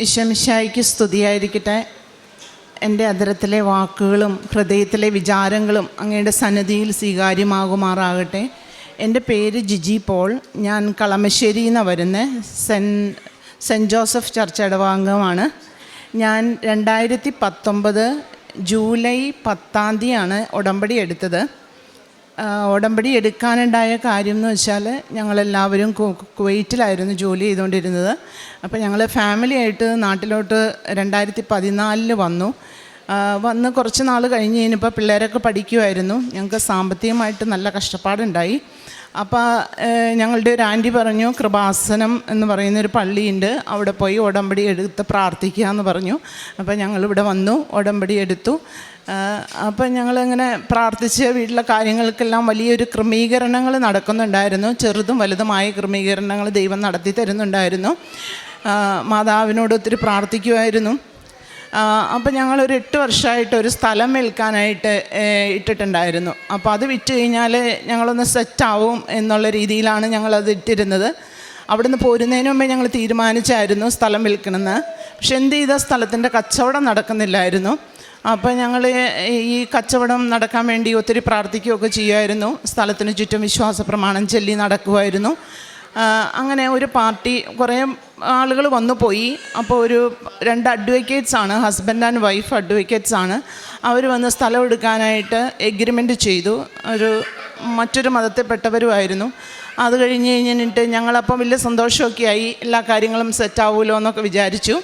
ഇഷമിഷായിക്ക് സ്തുതിയായിരിക്കട്ടെ. എന്റെ അതിരത്തിലെ വാക്കുകളും ഹൃദയത്തിലെ വിചാരങ്ങളും അങ്ങയുടെ സന്നദ്ധിയിൽ സ്വീകാര്യമാകുമാറാകട്ടെ. എന്റെ പേര് ജിജി പോൾ. ഞാൻ കളമശ്ശേരിയിൽ നിന്ന് വരുന്ന. സെൻ സെന്റ് ജോസഫ് ചർച്ച് ഇടവാംഗമാണ്. ഞാൻ രണ്ടായിരത്തി പത്തൊമ്പത് ജൂലൈ പത്താം തീയതിയാണ് ഉടമ്പടി എടുത്തത്. ഉടമ്പടി എടുക്കാനുണ്ടായ കാര്യം എന്ന് വെച്ചാൽ ഞങ്ങളെല്ലാവരും കുവൈറ്റിലായിരുന്നു ജോലി ചെയ്തുകൊണ്ടിരുന്നത്. അപ്പോൾ ഞങ്ങൾ ഫാമിലിയായിട്ട് നാട്ടിലോട്ട് രണ്ടായിരത്തി പതിനാലിൽ വന്നു വന്ന് കുറച്ച് നാൾ കഴിഞ്ഞ് കഴിഞ്ഞപ്പോൾ പിള്ളേരൊക്കെ പഠിക്കുമായിരുന്നു ഞങ്ങൾക്ക് സാമ്പത്തികമായിട്ട് നല്ല കഷ്ടപ്പാടുണ്ടായി. അപ്പോൾ ഞങ്ങളുടെ ഒരു ആന്റി പറഞ്ഞു കൃപാസനം എന്ന് പറയുന്നൊരു പള്ളിയുണ്ട്. അവിടെ പോയി ഉടമ്പടി എടുത്ത് പ്രാർത്ഥിക്കുക എന്ന് പറഞ്ഞു. അപ്പോൾ ഞങ്ങളിവിടെ വന്നു ഉടമ്പടി എടുത്തു. അപ്പം ഞങ്ങളിങ്ങനെ പ്രാർത്ഥിച്ച് വീട്ടിലെ കാര്യങ്ങൾക്കെല്ലാം വലിയൊരു ക്രമീകരണങ്ങൾ നടക്കുന്നുണ്ടായിരുന്നു. ചെറുതും വലുതുമായ ക്രമീകരണങ്ങൾ ദൈവം നടത്തി തരുന്നുണ്ടായിരുന്നു. മാതാവിനോട് ഒത്തിരി പ്രാർത്ഥിക്കുമായിരുന്നു. അപ്പം ഞങ്ങളൊരു എട്ട് വർഷമായിട്ട് ഒരു സ്ഥലം വിൽക്കാനായിട്ട് ഇട്ടിട്ടുണ്ടായിരുന്നു. അപ്പോൾ അത് വിറ്റ് കഴിഞ്ഞാൽ ഞങ്ങളൊന്ന് സെറ്റാവും എന്നുള്ള രീതിയിലാണ് ഞങ്ങളത് ഇട്ടിരുന്നത്. അവിടുന്ന് പോരുന്നതിന് മുമ്പേ ഞങ്ങൾ തീരുമാനിച്ചായിരുന്നു സ്ഥലം വിൽക്കണമെന്ന് പക്ഷെ എന്ത് ചെയ്ത സ്ഥലത്തിന്റെ കച്ചവടം നടക്കുന്നില്ലായിരുന്നു. അപ്പോൾ ഞങ്ങൾ ഈ കച്ചവടം നടക്കാൻ വേണ്ടി ഒത്തിരി പ്രാർത്ഥിക്കുകയൊക്കെ ചെയ്യുമായിരുന്നു. സ്ഥലത്തിന് ചുറ്റും വിശ്വാസ പ്രമാണം ചൊല്ലി നടക്കുമായിരുന്നു. അങ്ങനെ ഒരു പാർട്ടി കുറേ ആളുകൾ വന്നു പോയി. അപ്പോൾ ഒരു രണ്ട് അഡ്വക്കേറ്റ്സ് ആണ് ഹസ്ബൻഡ് ആൻഡ് വൈഫ് അഡ്വക്കേറ്റ്സ് ആണ്. അവർ വന്ന് സ്ഥലം എടുക്കാനായിട്ട് എഗ്രിമെന്റ് ചെയ്തു. ഒരു മറ്റൊരു മതത്തിൽപ്പെട്ടവരുമായിരുന്നു. അത് കഴിഞ്ഞ് കഴിഞ്ഞിട്ട് ഞങ്ങളപ്പം വലിയ സന്തോഷമൊക്കെ ആയി. എല്ലാ കാര്യങ്ങളും സെറ്റാവുമല്ലോ എന്നൊക്കെ വിചാരിച്ചു.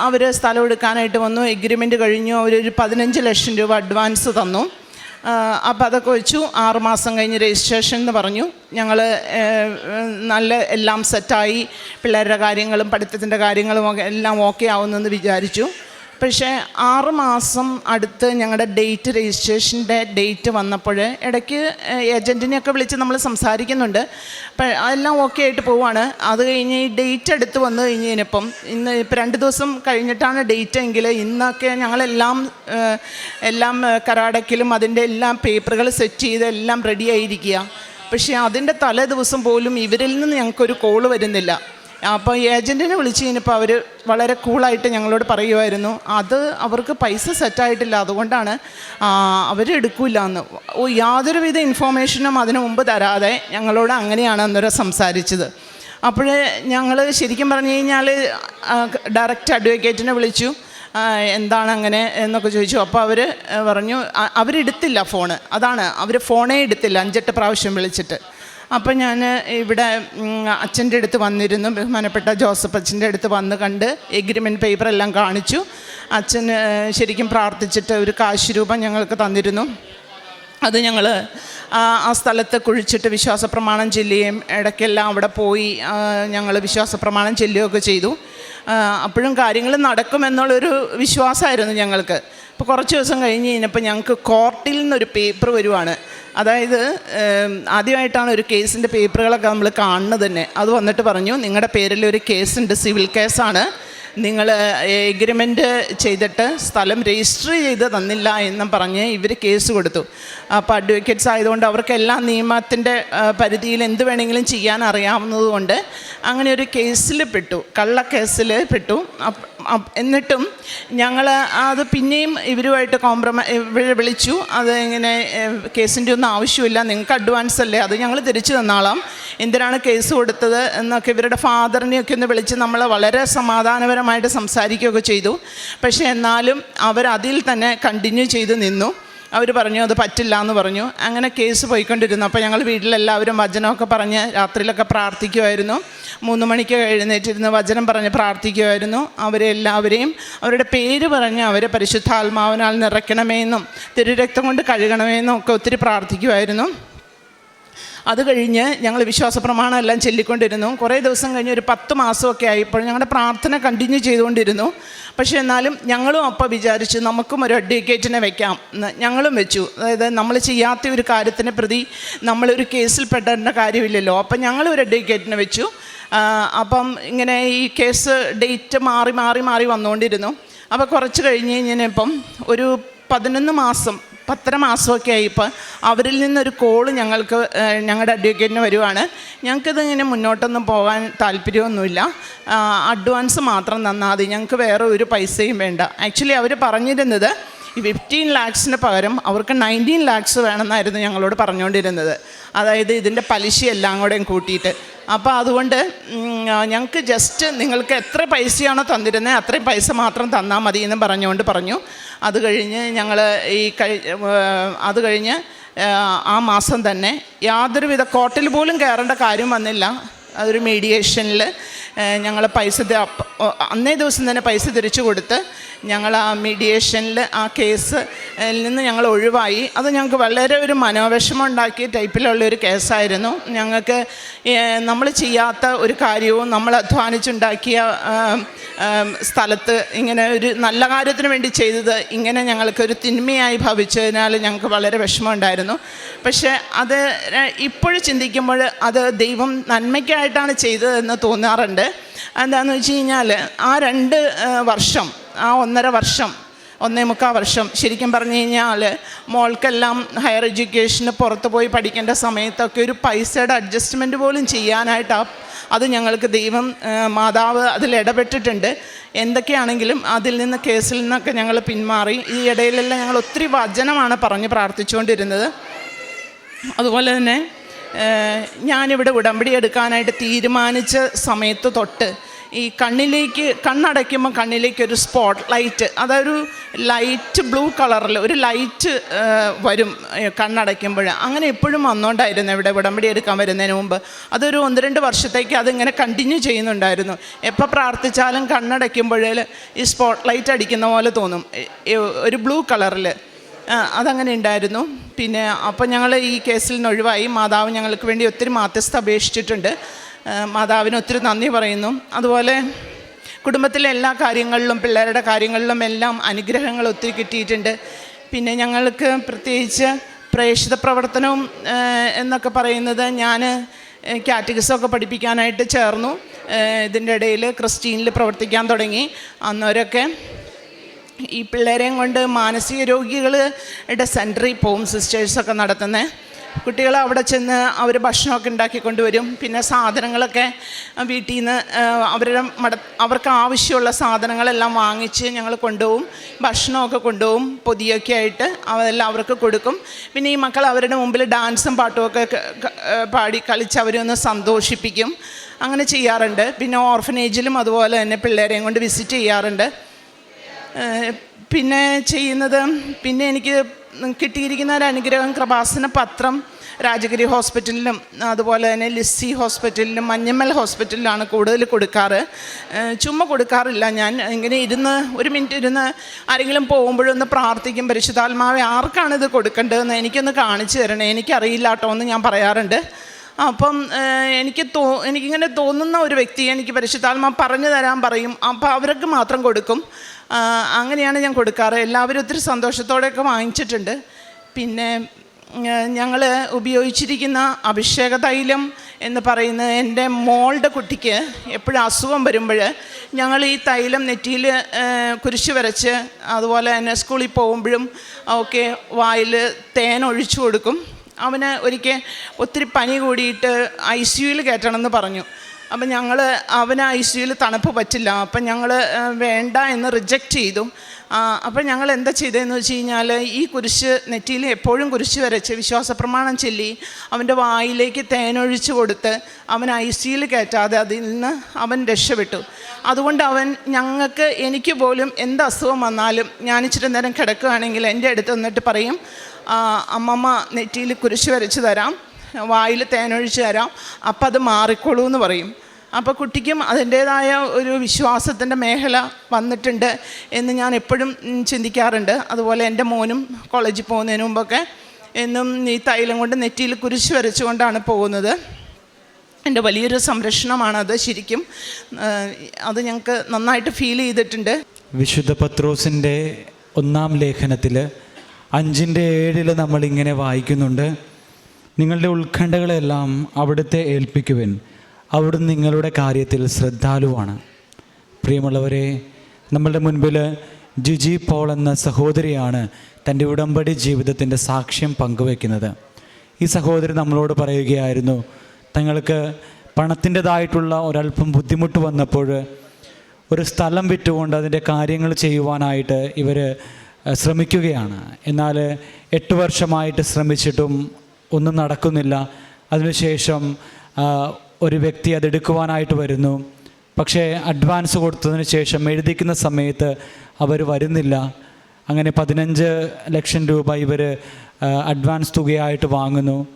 അവർ സ്ഥലം എടുക്കാനായിട്ട് വന്നു. എഗ്രിമെന്റ് കഴിഞ്ഞു. അവരൊരു പതിനഞ്ച് ലക്ഷം രൂപ അഡ്വാൻസ് തന്നു. അപ്പോൾ അതൊക്കെ വെച്ചു ആറുമാസം കഴിഞ്ഞ് രജിസ്ട്രേഷൻ എന്ന് പറഞ്ഞു. ഞങ്ങൾ നല്ല എല്ലാം സെറ്റായി. പിള്ളേരുടെ കാര്യങ്ങളും പഠിത്തത്തിന്റെ കാര്യങ്ങളും എല്ലാം ഓക്കെ ആവുമെന്ന് വിചാരിച്ചു. പക്ഷേ ആറ് മാസം അടുത്ത് ഞങ്ങളുടെ ഡേറ്റ് രജിസ്ട്രേഷന്റെ ഡേറ്റ് വന്നപ്പോൾ ഇടയ്ക്ക് ഏജന്റിനെയൊക്കെ വിളിച്ച് നമ്മൾ സംസാരിക്കുന്നുണ്ട്. അതെല്ലാം ഓക്കെ ആയിട്ട് പോവാണ്. അത് കഴിഞ്ഞ് ഈ ഡേറ്റ് എടുത്ത് വന്നു കഴിഞ്ഞതിനിപ്പം ഇന്ന് ഇപ്പം രണ്ട് ദിവസം കഴിഞ്ഞിട്ടാണ് ഡേറ്റ് എങ്കിൽ ഇന്നൊക്കെ ഞങ്ങളെല്ലാം എല്ലാം കരാടക്കിലും അതിന്റെ എല്ലാം പേപ്പറുകൾ സെറ്റ് ചെയ്ത് എല്ലാം റെഡി ആയിരിക്കുക. പക്ഷേ അതിന്റെ തലേ ദിവസം പോലും ഇവരിൽ നിന്ന് ഞങ്ങൾക്കൊരു കോൾ വരുന്നില്ല. അപ്പോൾ ഏജന്റിനെ വിളിച്ച് കഴിഞ്ഞപ്പോൾ അവർ വളരെ കൂളായിട്ട് ഞങ്ങളോട് പറയുമായിരുന്നു അത് അവർക്ക് പൈസ സെറ്റായിട്ടില്ല അതുകൊണ്ടാണ് അവർ എടുക്കില്ല എന്ന് യാതൊരുവിധ ഇൻഫോർമേഷനും അതിനു മുമ്പ് തരാതെ ഞങ്ങളോട് അങ്ങനെയാണ് അന്നേരം സംസാരിച്ചത്. അപ്പോൾ ഞങ്ങൾ ശരിക്കും പറഞ്ഞു കഴിഞ്ഞാൽ ഡയറക്റ്റ് അഡ്വക്കേറ്റിനെ വിളിച്ചു. എന്താണ് അങ്ങനെ എന്നൊക്കെ ചോദിച്ചു. അപ്പോൾ അവർ പറഞ്ഞു അവരെടുത്തില്ല ഫോണ് അതാണ് അവർ ഫോണേ എടുത്തില്ല. അഞ്ചെട്ട് പ്രാവശ്യം വിളിച്ചിട്ട്. അപ്പം ഞാൻ ഇവിടെ അച്ഛന്റെ അടുത്ത് വന്നിരുന്നു. ബഹുമാനപ്പെട്ട ജോസഫ് അച്ഛന്റെ അടുത്ത് വന്ന് കണ്ട് എഗ്രിമെന്റ് പേപ്പർ എല്ലാം കാണിച്ചു. അച്ഛൻ ശരിക്കും പ്രാർത്ഥിച്ചിട്ട് ഒരു കാശ് രൂപ ഞങ്ങൾക്ക് തന്നിരുന്നു. അത് ഞങ്ങൾ ആ സ്ഥലത്ത് കുഴിച്ചിട്ട് വിശ്വാസ പ്രമാണം ചൊല്ലുകയും ഇടയ്ക്കെല്ലാം അവിടെ പോയി ഞങ്ങൾ വിശ്വാസ പ്രമാണം ചൊല്ലുകയൊക്കെ ചെയ്തു. അപ്പോഴും കാര്യങ്ങൾ നടക്കുമെന്നുള്ളൊരു വിശ്വാസമായിരുന്നു ഞങ്ങൾക്ക്. അപ്പോൾ കുറച്ച് ദിവസം കഴിഞ്ഞ് കഴിഞ്ഞപ്പോൾ ഞങ്ങൾക്ക് കോർട്ടിൽ നിന്നൊരു പേപ്പർ വരുവാണ്. അതായത് ആദ്യമായിട്ടാണ് ഒരു കേസിന്റെ പേപ്പറുകളൊക്കെ നമ്മൾ കാണുന്നത് തന്നെ. അത് വന്നിട്ട് പറഞ്ഞു നിങ്ങളുടെ പേരിൽ ഒരു കേസുണ്ട് സിവിൽ കേസാണ്. നിങ്ങൾ എഗ്രിമെന്റ് ചെയ്തിട്ട് സ്ഥലം രജിസ്റ്റർ ചെയ്ത് തന്നില്ല എന്നും പറഞ്ഞ് ഇവർ കേസ് കൊടുത്തു. അപ്പോൾ അഡ്വക്കേറ്റ്സ് ആയതുകൊണ്ട് അവർക്കെല്ലാം നിയമത്തിന്റെ പരിധിയിൽ എന്ത് വേണമെങ്കിലും ചെയ്യാൻ അറിയാവുന്നതുകൊണ്ട് അങ്ങനെ ഒരു കേസിൽ പെട്ടു. കള്ളക്കേസിൽ പെട്ടു. എന്നിട്ടും ഞങ്ങൾ അത് പിന്നെയും ഇവരുമായിട്ട് കോംപ്രമൈ വിളിച്ചു. അത് ഇങ്ങനെ കേസിന്റെ ഒന്നും ആവശ്യമില്ല. നിങ്ങൾക്ക് അഡ്വാൻസ് അല്ലേ? അത് ഞങ്ങൾ തിരിച്ചു തന്നാളാം. എന്തിനാണ് കേസ് കൊടുത്തത് എന്നൊക്കെ ഇവരുടെ ഫാദറിനെയൊക്കെ ഒന്ന് വിളിച്ച് നമ്മൾ വളരെ സമാധാനപരമായിട്ട് സംസാരിക്കുകയൊക്കെ ചെയ്തു. പക്ഷേ എന്നാലും അവർ അതിൽ തന്നെ കണ്ടിന്യൂ ചെയ്ത് നിന്നു. അവർ പറഞ്ഞു അത് പറ്റില്ല എന്ന് പറഞ്ഞു. അങ്ങനെ കേസ് പോയിക്കൊണ്ടിരുന്നു. അപ്പോൾ ഞങ്ങൾ വീട്ടിലെല്ലാവരും വചനമൊക്കെ പറഞ്ഞ് രാത്രിയിലൊക്കെ പ്രാർത്ഥിക്കുമായിരുന്നു. മൂന്ന് മണിക്ക് എഴുന്നേറ്റിരുന്ന് വചനം പറഞ്ഞ് പ്രാർത്ഥിക്കുമായിരുന്നു. അവരെ എല്ലാവരെയും അവരുടെ പേര് പറഞ്ഞ് അവരെ പരിശുദ്ധാത്മാവിനാൽ നിറയ്ക്കണമെന്നും തിരുരക്തം കൊണ്ട് കഴുകണമെന്നും ഒക്കെ ഒത്തിരി പ്രാർത്ഥിക്കുമായിരുന്നു. അത് കഴിഞ്ഞ് ഞങ്ങൾ വിശ്വാസ പ്രമാണം എല്ലാം ചൊല്ലിക്കൊണ്ടിരുന്നു. കുറേ ദിവസം കഴിഞ്ഞ് ഒരു പത്ത് മാസമൊക്കെ ആയപ്പോൾ ഞങ്ങളുടെ പ്രാർത്ഥന കണ്ടിന്യൂ ചെയ്തുകൊണ്ടിരുന്നു. പക്ഷേ എന്നാലും ഞങ്ങളും അപ്പോൾ വിചാരിച്ചു നമുക്കും ഒരു അഡ്വക്കേറ്റിനെ വെക്കാം. എന്ന് ഞങ്ങളും വെച്ചു. അതായത് നമ്മൾ ചെയ്യാത്ത ഒരു കാര്യത്തിനെ പ്രതി നമ്മളൊരു കേസിൽ പെടേണ്ട കാര്യമില്ലല്ലോ. അപ്പം ഞങ്ങളും ഒരു അഡ്വക്കേറ്റിനെ വെച്ചു. അപ്പം ഇങ്ങനെ ഈ കേസ് ഡേറ്റ് മാറി മാറി മാറി വന്നുകൊണ്ടിരുന്നു. അപ്പോൾ കുറച്ച് കഴിഞ്ഞ് കഴിഞ്ഞപ്പം ഒരു പതിനൊന്ന് മാസം പത്തര മാസമൊക്കെ ഇപ്പം അവരിൽ നിന്നൊരു കോൾ ഞങ്ങൾക്ക് ഞങ്ങളുടെ അഡ്വക്കേറ്റിന് വരുവാണ്. ഞങ്ങൾക്കിത് ഇങ്ങനെ മുന്നോട്ടൊന്നും പോകാൻ താല്പര്യമൊന്നുമില്ല. അഡ്വാൻസ് മാത്രം തന്നാൽ മതി. ഞങ്ങൾക്ക് വേറെ ഒരു പൈസയും വേണ്ട. ആക്ച്വലി അവർ പറഞ്ഞിരുന്നത് ഈ ഫിഫ്റ്റീൻ ലാക്സിന് പകരം അവർക്ക് നയന്റീൻ ലാക്സ് വേണമെന്നായിരുന്നു ഞങ്ങളോട് പറഞ്ഞുകൊണ്ടിരുന്നത്. അതായത് ഇതിന്റെ പലിശയെല്ലാം കൂടെയും കൂട്ടിയിട്ട്. അപ്പോൾ അതുകൊണ്ട് ഞങ്ങൾക്ക് ജസ്റ്റ് നിങ്ങൾക്ക് എത്ര പൈസയാണോ തന്നിരുന്നത് അത്രയും പൈസ മാത്രം തന്നാൽ മതി എന്ന് പറഞ്ഞുകൊണ്ട് പറഞ്ഞു. അത് കഴിഞ്ഞ് ഞങ്ങൾ ഈ കഴി അത് കഴിഞ്ഞ് ആ മാസം തന്നെ യാതൊരുവിധ കോട്ടിൽ പോലും കയറേണ്ട കാര്യം വന്നില്ല. അതൊരു മീഡിയേഷനിൽ ഞങ്ങൾ പൈസ അന്നേ ദിവസം തന്നെ പൈസ തിരിച്ചു കൊടുത്ത് ഞങ്ങൾ ആ മീഡിയേഷനിൽ ആ കേസ് നിന്ന് ഞങ്ങൾ ഒഴിവായി. അത് ഞങ്ങൾക്ക് വളരെ ഒരു മനോവിഷമം ഉണ്ടാക്കിയ ടൈപ്പിലുള്ള ഒരു കേസായിരുന്നു ഞങ്ങൾക്ക് നമ്മൾ ചെയ്യാത്ത ഒരു കാര്യവും നമ്മൾ അധ്വാനിച്ചുണ്ടാക്കിയ സ്ഥലത്ത് ഇങ്ങനെ ഒരു നല്ല കാര്യത്തിന് വേണ്ടി ചെയ്തത് ഇങ്ങനെ ഞങ്ങൾക്കൊരു തിന്മയായി ഭവിച്ചതിനാൽ ഞങ്ങൾക്ക് വളരെ വിഷമമുണ്ടായിരുന്നു പക്ഷേ അത് ഇപ്പോഴും ചിന്തിക്കുമ്പോൾ അത് ദൈവം നന്മയ്ക്കായിട്ടാണ് ചെയ്തതെന്ന് തോന്നാറുണ്ട്. എന്താണെന്ന് വെച്ച് കഴിഞ്ഞാൽ ആ രണ്ട് വർഷം ആ ഒന്നര വർഷം ഒന്നേ മുക്കാൽ വർഷം ശരിക്കും പറഞ്ഞു കഴിഞ്ഞാൽ മോൾക്കെല്ലാം ഹയർ എഡ്യൂക്കേഷന് പുറത്ത് പോയി പഠിക്കേണ്ട സമയത്തൊക്കെ ഒരു പൈസയുടെ അഡ്ജസ്റ്റ്മെന്റ് പോലും ചെയ്യാനായിട്ട് ആ അത് ഞങ്ങൾക്ക് ദൈവം മാതാവ് അതിൽ ഇടപെട്ടിട്ടുണ്ട്. എന്തൊക്കെയാണെങ്കിലും അതിൽ നിന്ന് കേസിൽ നിന്നൊക്കെ ഞങ്ങൾ പിന്മാറി. ഈ ഇടയിലെല്ലാം ഞങ്ങൾ ഒത്തിരി വചനമാണ് പറഞ്ഞ് പ്രാർത്ഥിച്ചുകൊണ്ടിരുന്നത്. അതുപോലെ തന്നെ ഞാനിവിടെ ഉടമ്പടി എടുക്കാനായിട്ട് തീരുമാനിച്ച സമയത്ത് തൊട്ട് ഈ കണ്ണിലേക്ക് കണ്ണടയ്ക്കുമ്പോൾ കണ്ണിലേക്ക് ഒരു സ്പോട്ട് ലൈറ്റ് അതൊരു ലൈറ്റ് ബ്ലൂ കളറിൽ ഒരു ലൈറ്റ് വരും കണ്ണടയ്ക്കുമ്പോൾ അങ്ങനെ എപ്പോഴും വന്നുകൊണ്ടായിരുന്നു ഇവിടെ ഉടമ്പടി എടുക്കാൻ വരുന്നതിന് മുമ്പ്. അതൊരു ഒന്ന് രണ്ട് വർഷത്തേക്ക് അതിങ്ങനെ കണ്ടിന്യൂ ചെയ്യുന്നുണ്ടായിരുന്നു. എപ്പോൾ പ്രാർത്ഥിച്ചാലും കണ്ണടയ്ക്കുമ്പോൾ ഈ സ്പോട്ട് ലൈറ്റ് അടിക്കുന്ന പോലെ തോന്നും. ഒരു ബ്ലൂ കളറിൽ അതങ്ങനെ ഉണ്ടായിരുന്നു. പിന്നെ അപ്പോൾ ഞങ്ങൾ ഈ കേസിൽ നിന്ന് ഒഴിവായി. മാതാവ് ഞങ്ങൾക്ക് വേണ്ടി ഒത്തിരി മാധ്യസ്ഥ അപേക്ഷിച്ചിട്ടുണ്ട്. മാതാവിന് ഒത്തിരി നന്ദി പറയുന്നു. അതുപോലെ കുടുംബത്തിലെ എല്ലാ കാര്യങ്ങളിലും പിള്ളേരുടെ കാര്യങ്ങളിലും എല്ലാം അനുഗ്രഹങ്ങൾ ഒത്തിരി കിട്ടിയിട്ടുണ്ട്. പിന്നെ ഞങ്ങൾക്ക് പ്രത്യേകിച്ച് പ്രേക്ഷിത പ്രവർത്തനവും എന്നൊക്കെ പറയുന്നത് ഞാൻ കാറ്റഗിസമൊക്കെ പഠിപ്പിക്കാനായിട്ട് ചേർന്നു. ഇതിന്റെ ഇടയിൽ ക്രിസ്റ്റീനിൽ പ്രവർത്തിക്കാൻ തുടങ്ങി. അന്നവരൊക്കെ ഈ പിള്ളേരെയും കൊണ്ട് മാനസിക രോഗികളുടെ സെന്ററിൽ പോവും സിസ്റ്റേഴ്സൊക്കെ നടത്തുന്നത് കുട്ടികൾ അവിടെ ചെന്ന് അവർ ഭക്ഷണമൊക്കെ ഉണ്ടാക്കി കൊണ്ടുവരും. പിന്നെ സാധനങ്ങളൊക്കെ വീട്ടിൽ നിന്ന് അവരുടെ മട അവർക്ക് ആവശ്യമുള്ള സാധനങ്ങളെല്ലാം വാങ്ങിച്ച് ഞങ്ങൾ കൊണ്ടുപോകും. ഭക്ഷണമൊക്കെ കൊണ്ടുപോകും. പൊതിയൊക്കെ ആയിട്ട് അതെല്ലാം അവർക്ക് കൊടുക്കും. പിന്നെ ഈ മക്കൾ അവരുടെ മുമ്പിൽ ഡാൻസും പാട്ടുമൊക്കെ പാടി കളിച്ച് അവരെ ഒന്ന് സന്തോഷിപ്പിക്കും. അങ്ങനെ ചെയ്യാറുണ്ട്. പിന്നെ ഓർഫനേജിലും അതുപോലെ തന്നെ പിള്ളേരെയും കൊണ്ട് വിസിറ്റ് ചെയ്യാറുണ്ട്. പിന്നെ ചെയ്യുന്നത് പിന്നെ എനിക്ക് കിട്ടിയിരിക്കുന്ന ഒരു അനുഗ്രഹം കൃപാസന പത്രം രാജഗിരി ഹോസ്പിറ്റലിലും അതുപോലെ തന്നെ ലിസ്സി ഹോസ്പിറ്റലിലും മഞ്ഞമ്മൽ ഹോസ്പിറ്റലിലാണ് കൂടുതൽ കൊടുക്കാറ്. ചുമ്മാ കൊടുക്കാറില്ല ഞാൻ. ഇങ്ങനെ ഇരുന്ന് ഒരു മിനിറ്റ് ഇരുന്ന് ആരെങ്കിലും പോകുമ്പോഴൊന്ന് പ്രാർത്ഥിക്കും പരിശുദ്ധാത്മാവെ ആർക്കാണ് ഇത് കൊടുക്കേണ്ടതെന്ന് എനിക്കൊന്ന് കാണിച്ചു തരണേ? എനിക്കറിയില്ല കേട്ടോ എന്ന് ഞാൻ പറയാറുണ്ട്. അപ്പം എനിക്ക് തോ എനിക്കിങ്ങനെ തോന്നുന്ന ഒരു വ്യക്തി എനിക്ക് പരിശുദ്ധാത്മ പറഞ്ഞു തരാൻ പറയും. അപ്പോൾ അവർക്ക് മാത്രം കൊടുക്കും. അങ്ങനെയാണ് ഞാൻ കൊടുക്കാറ്. എല്ലാവരും ഒത്തിരി സന്തോഷത്തോടെയൊക്കെ വാങ്ങിച്ചിട്ടുണ്ട്. പിന്നെ ഞങ്ങൾ ഉപയോഗിച്ചിരിക്കുന്ന അഭിഷേക തൈലം എന്ന് പറയുന്നത് എന്റെ മോളുടെ കുട്ടിക്ക് എപ്പോഴും അസുഖം വരുമ്പോൾ ഞങ്ങൾ ഈ തൈലം നെറ്റിയിൽ കുരിശ് വരച്ച് അതുപോലെ തന്നെ സ്കൂളിൽ പോകുമ്പോഴും ഒക്കെ വായിൽ തേൻ ഒഴിച്ചു കൊടുക്കും. അവന് ഒരിക്കൽ ഒത്തിരി പനി കൂടിയിട്ട് ഐ സിയുയിൽ കയറ്റണമെന്ന് പറഞ്ഞു. അപ്പം ഞങ്ങൾ അവന് ഐ സിയുയിൽ തണുപ്പ് പറ്റില്ല. അപ്പം ഞങ്ങൾ വേണ്ട എന്ന് റിജക്റ്റ് ചെയ്തു. അപ്പം ഞങ്ങൾ എന്താ ചെയ്തതെന്ന് വെച്ച് കഴിഞ്ഞാൽ ഈ കുരിശ് നെറ്റിയിൽ എപ്പോഴും കുരിശ് വരച്ച് വിശ്വാസ പ്രമാണം ചൊല്ലി അവന്റെ വായിലേക്ക് തേനൊഴിച്ച് കൊടുത്ത് അവൻ ഐ സിയിൽ കയറ്റാതെ അതിൽ നിന്ന് അവൻ രക്ഷപ്പെട്ടു. അതുകൊണ്ട് അവൻ ഞങ്ങൾക്ക് എനിക്ക് പോലും എന്ത് അസുഖം വന്നാലും ഞാൻ ഇച്ചിരി നേരം കിടക്കുകയാണെങ്കിൽ എന്റെ അടുത്ത് വന്നിട്ട് പറയും അമ്മമ്മ നെറ്റിയിൽ കുരിശ് വരച്ച് തരാം. വായിൽ തേനൊഴിച്ച് തരാം. അപ്പം അത് മാറിക്കോളൂ എന്ന് പറയും. അപ്പോൾ കുട്ടിക്കും അതിന്റേതായ ഒരു വിശ്വാസത്തിന്റെ മേഖല വന്നിട്ടുണ്ട് എന്ന് ഞാൻ എപ്പോഴും ചിന്തിക്കാറുണ്ട്. അതുപോലെ എന്റെ മോനും കോളേജിൽ പോകുന്നതിന് മുമ്പൊക്കെ എന്നും ഈ തൈലം കൊണ്ട് നെറ്റിയിൽ കുരിശ് വരച്ചുകൊണ്ടാണ് പോകുന്നത്. എന്റെ വലിയൊരു സംരക്ഷണമാണത് ശരിക്കും. അത് ഞങ്ങൾക്ക് നന്നായിട്ട് ഫീൽ ചെയ്തിട്ടുണ്ട്. വിശുദ്ധ പത്രോസിന്റെ ഒന്നാം ലേഖനത്തിൽ അഞ്ചിന്റെ ഏഴിൽ നമ്മളിങ്ങനെ വായിക്കുന്നുണ്ട്. നിങ്ങളുടെ ഉത്കണ്ഠകളെല്ലാം അവിടുത്തെ ഏൽപ്പിക്കുവിൻ. അവിടുന്ന് നിങ്ങളുടെ കാര്യത്തിൽ ശ്രദ്ധാലുവാണ്. പ്രിയമുള്ളവരെ നമ്മളുടെ മുൻപിൽ ജിജി പോൾ എന്ന സഹോദരിയാണ് തന്റെ ഉടമ്പടി ജീവിതത്തിന്റെ സാക്ഷ്യം പങ്കുവെക്കുന്നത് ഈ സഹോദരി നമ്മളോട് പറയുകയായിരുന്നു തങ്ങൾക്ക് പണത്തിന്റെതായിട്ടുള്ള ഒരല്പം ബുദ്ധിമുട്ട് വന്നപ്പോൾ ഒരു സ്ഥലം വിറ്റുകൊണ്ട് അതിന്റെ കാര്യങ്ങൾ ചെയ്യുവാനായിട്ട് ഇവർ ശ്രമിക്കുകയാണ്. എന്നാൽ എട്ട് വർഷമായിട്ട് ശ്രമിച്ചിട്ടും ഒന്നും നടക്കുന്നില്ല. അതിനുശേഷം ഒരു വ്യക്തി അതെടുക്കുവാനായിട്ട് വരുന്നു. പക്ഷേ അഡ്വാൻസ് കൊടുത്തതിന് ശേഷം എഴുതിക്കുന്ന സമയത്ത് അവർ വരുന്നില്ല. അങ്ങനെ പതിനഞ്ച് ലക്ഷം രൂപ ഇവർ അഡ്വാൻസ് തുകയായിട്ട് വാങ്ങുന്നു.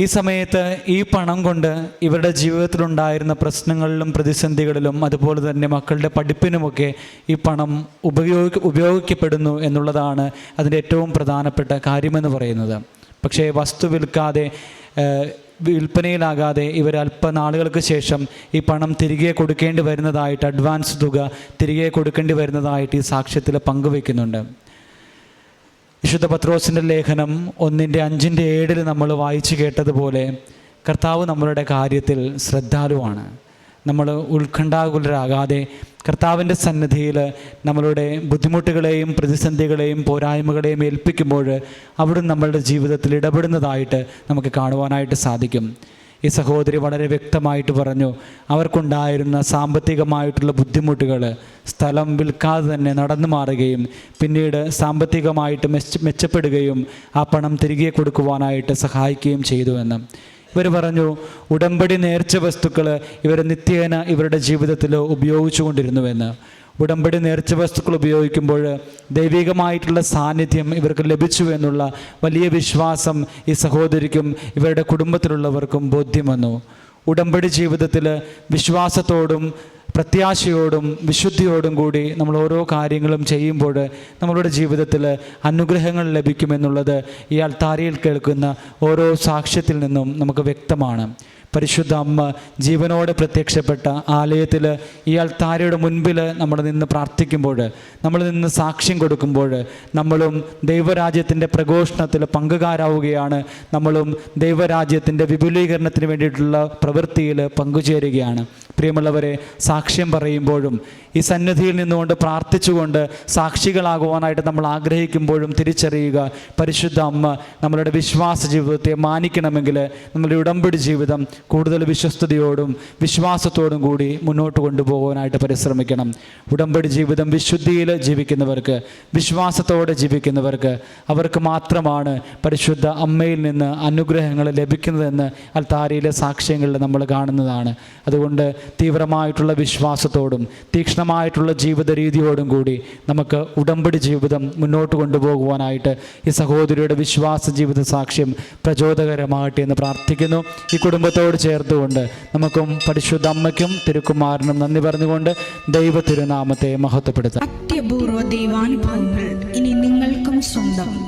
ഈ സമയത്ത് ഈ പണം കൊണ്ട് ഇവരുടെ ജീവിതത്തിലുണ്ടായിരുന്ന പ്രശ്നങ്ങളിലും പ്രതിസന്ധികളിലും അതുപോലെ തന്നെ മക്കളുടെ പഠിപ്പിനുമൊക്കെ ഈ പണം ഉപയോഗി ഉപയോഗിക്കപ്പെടുന്നു എന്നുള്ളതാണ് അതിന്റെ ഏറ്റവും പ്രധാനപ്പെട്ട കാര്യമെന്ന് പറയുന്നത്. പക്ഷേ വസ്തു വിൽക്കാതെ വിൽപ്പനയിലാകാതെ ഇവർ അല്പനാളുകൾക്ക് ശേഷം ഈ പണം തിരികെ കൊടുക്കേണ്ടി വരുന്നതായിട്ട് അഡ്വാൻസ് തുക തിരികെ കൊടുക്കേണ്ടി വരുന്നതായിട്ട് ഈ സാക്ഷ്യത്തിൽ പങ്കുവെക്കുന്നുണ്ട് വിശുദ്ധ പത്രോസിന്റെ ലേഖനം ഒന്നിന്റെ അഞ്ചിന്റെ ഏഴിൽ നമ്മൾ വായിച്ചു കേട്ടതുപോലെ കർത്താവ് നമ്മളുടെ കാര്യത്തിൽ ശ്രദ്ധാലുവാണ്. നമ്മൾ ഉത്കണ്ഠാകുലരാകാതെ കർത്താവിന്റെ സന്നിധിയിൽ നമ്മളുടെ ബുദ്ധിമുട്ടുകളെയും പ്രതിസന്ധികളെയും പോരായ്മകളെയും ഏൽപ്പിക്കുമ്പോൾ അവിടുന്ന് നമ്മളുടെ ജീവിതത്തിൽ ഇടപെടുന്നതായിട്ട് നമുക്ക് കാണുവാനായിട്ട് സാധിക്കും. ഈ സഹോദരി വളരെ വ്യക്തമായിട്ട് പറഞ്ഞു അവർക്കുണ്ടായിരുന്ന സാമ്പത്തികമായിട്ടുള്ള ബുദ്ധിമുട്ടുകൾ സ്ഥലം വിൽക്കാതെ തന്നെ നടന്നു മാറുകയും പിന്നീട് സാമ്പത്തികമായിട്ട് മെച്ച മെച്ചപ്പെടുകയും ആ പണം തിരികെ കൊടുക്കുവാനായിട്ട് സഹായിക്കുകയും ചെയ്തു എന്ന്. ഇവർ പറഞ്ഞു ഉടമ്പടി നേർച്ച വസ്തുക്കൾ ഇവർ നിത്യേന ഇവരുടെ ജീവിതത്തിൽ ഉപയോഗിച്ചു കൊണ്ടിരുന്നുവെന്ന് ഉടമ്പടി നേർച്ച വസ്തുക്കൾ ഉപയോഗിക്കുമ്പോൾ ദൈവികമായിട്ടുള്ള സാന്നിധ്യം ഇവർക്ക് ലഭിച്ചു എന്നുള്ള വലിയ വിശ്വാസം ഈ സഹോദരിക്കും ഇവരുടെ കുടുംബത്തിലുള്ളവർക്കും ബോധ്യം വന്നു. ഉടമ്പടി ജീവിതത്തിൽ വിശ്വാസത്തോടും പ്രത്യാശയോടും വിശുദ്ധിയോടും കൂടി നമ്മൾ ഓരോ കാര്യങ്ങളും ചെയ്യുമ്പോൾ നമ്മളുടെ ജീവിതത്തിൽ അനുഗ്രഹങ്ങൾ ലഭിക്കുമെന്നുള്ളത് ഈ അൾത്താരയിൽ കേൾക്കുന്ന ഓരോ സാക്ഷ്യത്തിൽ നിന്നും നമുക്ക് വ്യക്തമാണ്. പരിശുദ്ധ അമ്മ ജീവനോടെ പ്രത്യക്ഷപ്പെട്ട ആലയത്തിൽ ഈ അൾത്താരയുടെ മുൻപിൽ നമ്മൾ നിന്ന് പ്രാർത്ഥിക്കുമ്പോൾ നമ്മൾ നിന്ന് സാക്ഷ്യം കൊടുക്കുമ്പോൾ നമ്മളും ദൈവരാജ്യത്തിന്റെ പ്രഘോഷണത്തിൽ പങ്കുകാരാവുകയാണ്. നമ്മളും ദൈവരാജ്യത്തിന്റെ വിപുലീകരണത്തിന് വേണ്ടിയിട്ടുള്ള പ്രവൃത്തിയിൽ പങ്കുചേരുകയാണ്. പ്രിയമുള്ളവരെ സാക്ഷ്യം പറയുമ്പോഴും ഈ സന്നിധിയിൽ നിന്നുകൊണ്ട് പ്രാർത്ഥിച്ചുകൊണ്ട് സാക്ഷികളാകുവാനായിട്ട് നമ്മൾ ആഗ്രഹിക്കുമ്പോഴും തിരിച്ചറിയുക പരിശുദ്ധ അമ്മ നമ്മളുടെ വിശ്വാസ ജീവിതത്തെ മാനിക്കണമെങ്കിൽ നമ്മളുടെ ഉടമ്പടി ജീവിതം കൂടുതൽ വിശ്വസ്തയോടും വിശ്വാസത്തോടും കൂടി മുന്നോട്ട് കൊണ്ടുപോകാനായിട്ട് പരിശ്രമിക്കണം. ഉടമ്പടി ജീവിതം വിശുദ്ധിയിൽ ജീവിക്കുന്നവർക്ക് വിശ്വാസത്തോടെ ജീവിക്കുന്നവർക്ക് അവർക്ക് മാത്രമാണ് പരിശുദ്ധ അമ്മയിൽ നിന്ന് അനുഗ്രഹങ്ങൾ ലഭിക്കുന്നതെന്ന് അൽത്താരയിലെ സാക്ഷ്യങ്ങളിൽ നമ്മൾ കാണുന്നതാണ്. അതുകൊണ്ട് തീവ്രമായിട്ടുള്ള വിശ്വാസത്തോടും തീക്ഷ്ണമായിട്ടുള്ള ജീവിത രീതിയോടും കൂടി നമുക്ക് ഉടമ്പടി ജീവിതം മുന്നോട്ട് കൊണ്ടുപോകുവാനായിട്ട് ഈ സഹോദരിയുടെ വിശ്വാസ ജീവിത സാക്ഷ്യം പ്രചോദകരമാകട്ടെ എന്ന് പ്രാർത്ഥിക്കുന്നു. ഈ കുടുംബത്തോട് ചേർത്തുകൊണ്ട് നമുക്കും പരിശുദ്ധ അമ്മയ്ക്കും തിരുക്കുമാരനും നന്ദി പറഞ്ഞുകൊണ്ട് ദൈവ തിരുനാമത്തെ മഹത്വപ്പെടുത്താം. അത്യപൂർവ ദൈവാനുഭവങ്ങൾ ഇനി നിങ്ങൾക്കും സ്വന്തം.